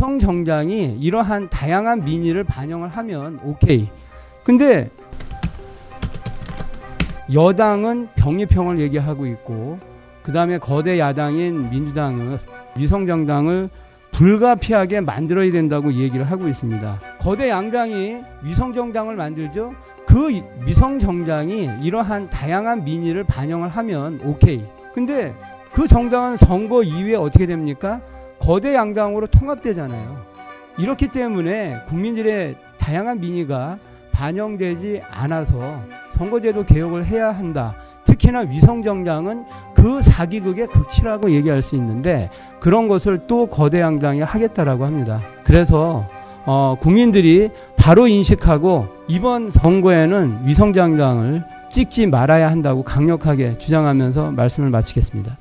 위성 정당이 이러한 다양한 민의를 반영을 하면 오케이. 근데 여당은 병립형을 얘기하고 있고 그다음에 거대 야당인 민주당은 위성 정당을 불가피하게 만들어야 된다고 얘기를 하고 있습니다. 거대 양당이 위성 정당을 만들죠. 그 이- 위성 정당이 이러한 다양한 민의를 반영을 하면 오케이. 근데 그 정당은 선거 이후에 어떻게 됩니까? 거대 양당으로 통합되잖아요. 이렇기 때문에 국민들의 다양한 민의가 반영되지 않아서 선거제도 개혁을 해야 한다. 특히나 위성정당은 그 사기극의 극치라고 얘기할 수 있는데 그런 것을 또 거대 양당이 하겠다라고 합니다. 그래서 어, 국민들이 바로 인식하고 이번 선거에는 위성정당을 찍지 말아야 한다고 강력하게 주장하면서 말씀을 마치겠습니다.